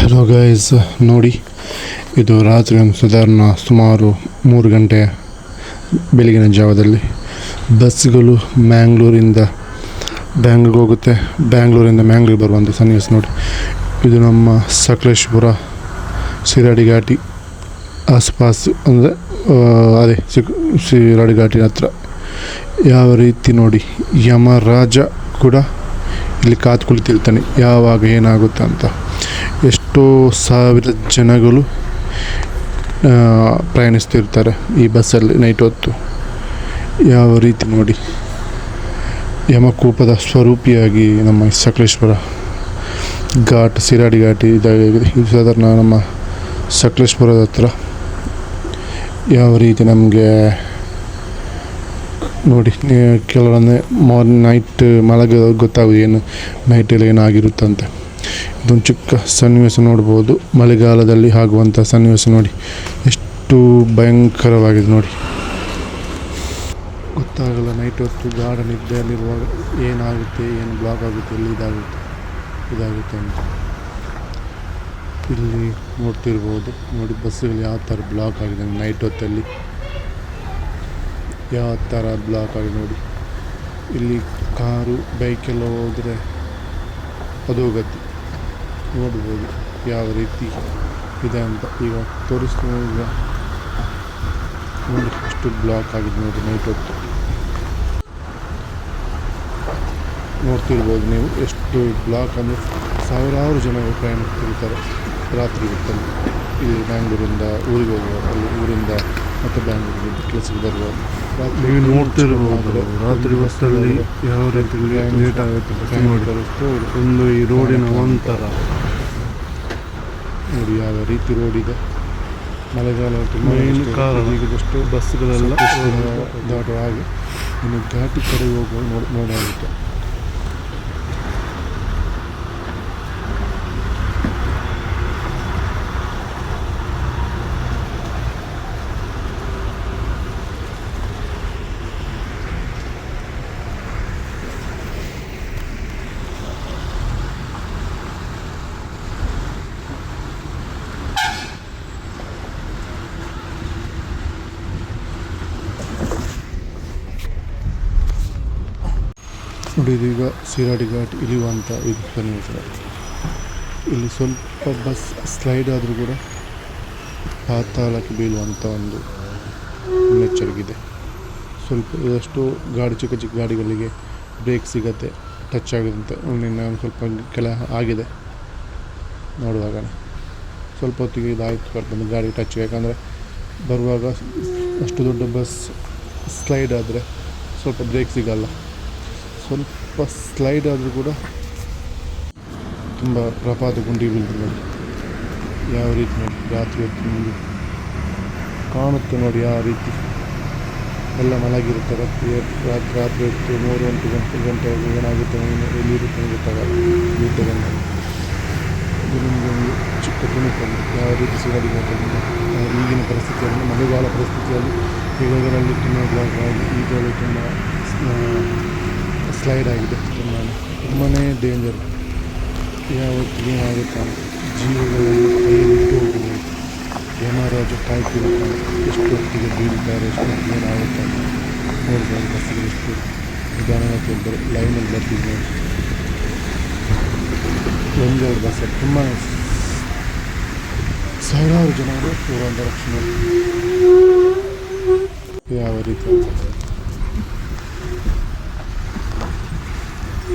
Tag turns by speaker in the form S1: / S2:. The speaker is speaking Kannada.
S1: ಹಲೋ ಗೈಸ್ ನೋಡಿ, ಇದು ರಾತ್ರಿ ಒಂದು ಸಾಧಾರಣ ಸುಮಾರು ಮೂರು ಗಂಟೆ ಬೆಳಗಿನ ಜಾವದಲ್ಲಿ ಬಸ್ಗಳು ಮ್ಯಾಂಗ್ಳೂರಿಂದ ಬ್ಯಾಂಗ್ಳೂರ್ಗೆ ಹೋಗುತ್ತೆ. ಬ್ಯಾಂಗ್ಳೂರಿಂದ ಮ್ಯಾಂಗ್ಳೂರ್ ಬರುವಂಥ ಸನ್ನಿವೇಶ ನೋಡಿ. ಇದು ನಮ್ಮ ಸಕಲೇಶ್ಪುರ ಶಿರಾಡಿ ಘಾಟಿ ಆಸ್ಪಾಸ್ ಅಂದರೆ ಅದೇ ಸಿಕ್ ಶಿರಾಡಿ ಘಾಟಿ ಹತ್ರ. ಯಾವ ರೀತಿ ನೋಡಿ, ಯಮರಾಜ ಕೂಡ ಇಲ್ಲಿ ಕಾತ್ಕೊಳ್ತಿರ್ತಾನೆ. ಕುಳಿತಿರ್ತಾನೆ ಯಾವಾಗ ಏನಾಗುತ್ತೆ ಅಂತ. ಎಷ್ಟೋ ಸಾವಿರ ಜನಗಳು ಪ್ರಯಾಣಿಸ್ತಿರ್ತಾರೆ ಈ ಬಸ್ಸಲ್ಲಿ ನೈಟ್ ಹೊತ್ತು. ಯಾವ ರೀತಿ ನೋಡಿ. ಯಮಕೂಪದ ಸ್ವರೂಪಿಯಾಗಿ ನಮ್ಮ ಸಕಲೇಶ್ವರ ಘಾಟ್ ಸಿರಾಡಿ ಘಾಟಿ ಇದಾಗಿದೆ. ಇದು ಸಾಧಾರಣ ನಮ್ಮ ಸಕಲೇಶ್ವರದ ಹತ್ರ. ಯಾವ ರೀತಿ ನಮಗೆ ನೋಡಿ, ಕೆಲವೊಂದು ಮಾರ್ನಿಂಗ್ ನೈಟ್ ಮಲಗ ಗೊತ್ತಾಗೋದು ಏನು ನೈಟಲ್ಲಿ ಏನಾಗಿರುತ್ತಂತೆ. ಇದೊಂದು ಚಿಕ್ಕ ಸನ್ನಿವೇಶ ನೋಡ್ಬೋದು. ಮಳೆಗಾಲದಲ್ಲಿ ಆಗುವಂಥ ಸನ್ನಿವೇಶ ನೋಡಿ. ಎಷ್ಟು ಭಯಂಕರವಾಗಿದೆ ನೋಡಿ. ಗೊತ್ತಾಗಲ್ಲ ನೈಟ್ ಹೊತ್ತು ಗಾರ್ಡನ್ ನಿದ್ದೆಯಲ್ಲಿರುವಾಗ ಏನಾಗುತ್ತೆ, ಏನು ಬ್ಲಾಕ್ ಆಗುತ್ತೆ, ಎಲ್ಲಿ ಇದಾಗುತ್ತೆ ಇದಾಗುತ್ತೆ ಅಂತ. ಇಲ್ಲಿ ನೋಡ್ತಿರ್ಬೋದು. ನೋಡಿ ಬಸ್ಸುಗಳು ಯಾವ ಥರ ಬ್ಲಾಕ್ ಆಗಿದೆ ನೈಟ್ ಹೊತ್ತಲ್ಲಿ. ಯಾವ ಥರ ಬ್ಲಾಕ್ ಆಗಿದೆ ನೋಡಿ. ಇಲ್ಲಿ ಕಾರು ಬೈಕೆಲ್ಲ ಹೋದರೆ ಅದು ಗತಿ ನೋಡ್ಬೋದು ಯಾವ ರೀತಿ ಇದೆ ಅಂತ ಈಗ ತೋರಿಸ್ತೀನಿ ಈಗ. ಎಷ್ಟು ಬ್ಲಾಕ್ ಆಗಿದೆ ನೋಡಿ ನೈಟ್ ಹೊತ್ತು. ನೋಡ್ತಿರ್ಬೋದು ನೀವು ಎಷ್ಟು ಬ್ಲಾಕ್ ಅಂದರೆ ಸಾವಿರಾರು ಜನಗಳು ಪ್ರಯಾಣಿಸ್ತಿರ್ತಾರೆ ರಾತ್ರಿ ಹೊತ್ತಲ್ಲಿ. ಇಲ್ಲಿ ಬ್ಯಾಂಗ್ಳೂರಿಂದ ಊರಿಗೆ ಹೋಗುವ ಅಲ್ಲಿ ಊರಿಂದ ಮತ್ತೆ ಬ್ಯಾಂಗ್ಳೂರಿಗೆ ಕೆಲಸಕ್ಕೆ ಬರುವ
S2: ನೀವು ನೋಡ್ತಿರ್ಬೋದು ರಾತ್ರಿ ಬಸ್ಸಲ್ಲಿ ಯಾವ ರೀತಿ ಲೇಟ್ ಆಗುತ್ತೆ ಬಸ್ ನೋಡಿ
S1: ನೋಡಿ
S2: ಒಂದು ಈ ರೋಡಿನ ಒಂಥರ
S1: ನೋಡಿ ಯಾವ ರೀತಿ ರೋಡ್ ಇದೆ. ಮಳೆಗಾಲ ತುಂಬ
S2: ಕಾರಣ
S1: ಈಗದಷ್ಟು
S2: ಬಸ್ಗಳೆಲ್ಲ
S1: ದಾಟುವ ಹಾಗೆ ಇನ್ನು ಘಾಟಿ ಕಡೆ ಹೋಗುವ ನೋಡ್ ನೋಡಾಗುತ್ತೆ ನೋಡಿ ಇದೀಗ ಸಿರಾಡಿ ಘಾಟ್ ಇಳಿಯುವಂಥ ಇದು ಸನ್ನಿವೇಶ ಇಲ್ಲಿ ಸ್ವಲ್ಪ ಬಸ್ ಸ್ಲೈಡ್ ಆದರೂ ಕೂಡ ಪಾತಾಳಕ್ಕೆ ಬೀಳುವಂಥ ಒಂದು ಮುನ್ನೆಚ್ಚರಿಕೆ ಸ್ವಲ್ಪ ಇದಷ್ಟು ಗಾಡಿ ಚಿಕ್ಕ ಚಿಕ್ಕ ಗಾಡಿಗಳಿಗೆ ಬ್ರೇಕ್ ಸಿಗತ್ತೆ, ಟಚ್ ಆಗುತ್ತೆ ನಿನ್ನೆ ಸ್ವಲ್ಪ ಕೆಲ ಆಗಿದೆ. ನೋಡುವಾಗ ಸ್ವಲ್ಪ ಹೊತ್ತಿಗೆ ಇದಾಯಿತು ಬರ್ತದೆ ಗಾಡಿ ಟಚ್. ಯಾಕಂದರೆ ಬರುವಾಗ ಅಷ್ಟು ದೊಡ್ಡ ಬಸ್ ಸ್ಲೈಡ್ ಆದರೆ ಸ್ವಲ್ಪ ಬ್ರೇಕ್ ಸಿಗಲ್ಲ. ಸ್ವಲ್ಪ ಸ್ಲೈಡ್ ಆದರೂ ಕೂಡ ತುಂಬ ಪ್ರಪಾತ ಗುಂಡಿ ಬೀಳ್ತದೆ. ನೋಡಿ ಯಾವ ರೀತಿ ನೋಡಿ, ರಾತ್ರಿ ಹೊತ್ತು ನಿಮಗೆ ಕಾಣುತ್ತೆ ನೋಡಿ ಯಾವ ರೀತಿ. ಎಲ್ಲ ಮಲಗಿರುತ್ತೆ, ರಾತ್ರಿ ರಾತ್ರಿ ಹೊತ್ತು ಮೂರು ಗಂಟೆ ಗಂಟೆ ಗಂಟೆ ಏನಾಗುತ್ತೆ ಏನು ಎಲ್ಲಿರುತ್ತೆ ಗೊತ್ತಾಗಲ್ಲ ನಿದ್ದೆ ಇದು ನಿಮಗೆ ಒಂದು ಚಿಕ್ಕ ತುಣುಕಲ್ಲಿ ಯಾವ ರೀತಿ ಸಿಗಲಿಲ್ಲ ಈಗಿನ ಪರಿಸ್ಥಿತಿಯಲ್ಲಿ, ಮಳೆಗಾಲ ಪರಿಸ್ಥಿತಿಯಲ್ಲಿ ಇವಾಗರಲ್ಲಿ ತುಂಬ ಬ್ಲಾಕ್ ಈಗಲೂ ತುಂಬ ಸ್ಲೈಡ್ ಆಗಿದೆ ತುಂಬಾ ತುಂಬಾ ಡೇಂಜರ್ ಯಾವತ್ತಿಗೆ ಏನಾಗುತ್ತೆ ಅಂತ ಜೀವಗಳನ್ನು ಕೈಯಲ್ಲಿಟ್ಟು ಹೋಗಿದೆ ಯಮರಾಜ ಕಾಯ್ತಿರ್ತಾನೆ ಎಷ್ಟು ಹೊತ್ತಿಗೆ ಬೀಳ್ತಾರೆ ಎಷ್ಟು ಹೊತ್ತಿಗೆ ಏನಾಗುತ್ತೆ ಅಂತ ನೋಡ್ಬೋದು ಬಸ್ಸಿಗೆ ಎಷ್ಟು ನಿಧಾನವಾಗಿ ಹೋಗ್ತಾರೆ ಲೈನಲ್ಲಿ ಬರ್ತಿದ್ದು ನೋಡಿ ಒಂದೆರಡು ಬಸ್ ತುಂಬ ಸಾವಿರಾರು ಜನರು ಹೋಗುವಂಥ ರಕ್ಷಣೆ ಯಾವ ರೀತಿ